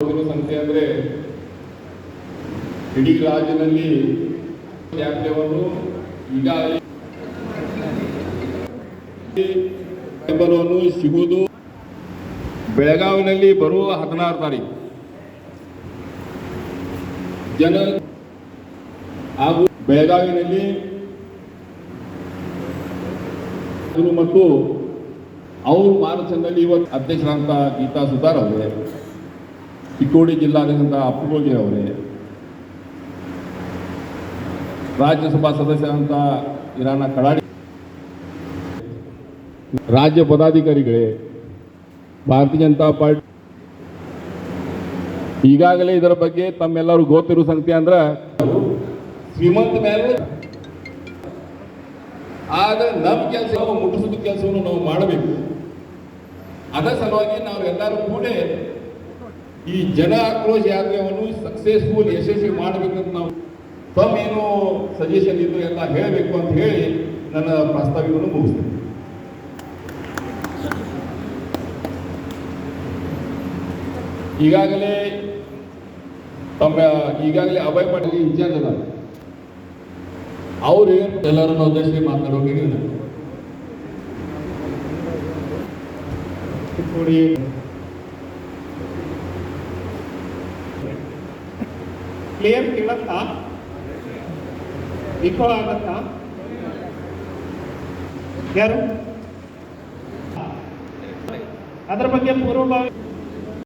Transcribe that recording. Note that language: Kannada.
ಸಂಖ್ಯೆ ಅಂದರೆ ಇಡೀ ರಾಜ್ಯದಲ್ಲಿ ಈಗಾಗಲೇ ಬೆಂಬಲವನ್ನು ಸಿಗುವುದು ಬೆಳಗಾವಿನಲ್ಲಿ ಬರುವ ಹದಿನಾರು ತಾರೀಕು. ಜನ ಹಾಗೂ ಬೆಳಗಾವಿನಲ್ಲಿ ಮತ್ತು ಅವರು ಮಾರ್ಚನಲ್ಲಿ ಇವತ್ತು ಅಧ್ಯಕ್ಷರಾದಂಥ ಗೀತಾ ಸುತಾರ್ ಅವರೇ. ಚಿಕ್ಕೋಡಿ ಜಿಲ್ಲಾಧ್ಯಕ್ಷ ಅಪ್ಪುಗೋಗಿ ಅವರೇ, ರಾಜ್ಯಸಭಾ ಸದಸ್ಯರಂತ ಇರಾನ ಕಡಾಡಿ ರಾಜ್ಯ ಪದಾಧಿಕಾರಿಗಳೇ, ಭಾರತೀಯ ಜನತಾ ಪಾರ್ಟಿ. ಈಗಾಗಲೇ ಇದರ ಬಗ್ಗೆ ತಮ್ಮೆಲ್ಲರೂ ಗೊತ್ತಿರೋ ಸಂಗತಿ ಅಂದ್ರೆ, ಶ್ರೀಮಂತ ಮೇಲೆ ಆಗ ನಮ್ಮ ಕೆಲಸ ಮುಟ್ಟಿಸಿದ ಕೆಲಸವನ್ನು ನಾವು ಮಾಡಬೇಕು. ಅದರ ಸಲುವಾಗಿ ನಾವು ಎಲ್ಲರೂ ಕೂಡ ಈ ಜನ ಆಕ್ರೋಶ ಯಾತ್ರೆಯನ್ನು ಸಕ್ಸಸ್ಫುಲ್ ಯಶಸ್ವಿ ಮಾಡಬೇಕಂತ ನಾವು ತಮ್ಮ ಏನು ಸಜೆಷನ್ ಇದ್ದು ಎಲ್ಲ ಹೇಳಬೇಕು ಅಂತ ಹೇಳಿ ನನ್ನ ಪ್ರಸ್ತಾವವನ್ನು ಮುಗಿಸ್ತೇನೆ. ಈಗಾಗಲೇ ತಮ್ಮ, ಈಗಾಗಲೇ ಅಭಯ ಪಾಟೀಲ್ ಇನ್ಚಾರ್ಜ್ ಅದ ಅವ್ರು ಎಲ್ಲರನ್ನು ಉದ್ದೇಶಿಸಿ ಮಾತಾಡೋಕೆ ಚಿಕ್ಕೋಡಿ ಕ್ಲಿಯರ್ ಕೇಳತ್ತಾ ಇಕೋ ಆಗತ್ತಾ ಯಾರು ಅದ್ರ ಬಗ್ಗೆ ಪೂರ್ವಭಾವಿ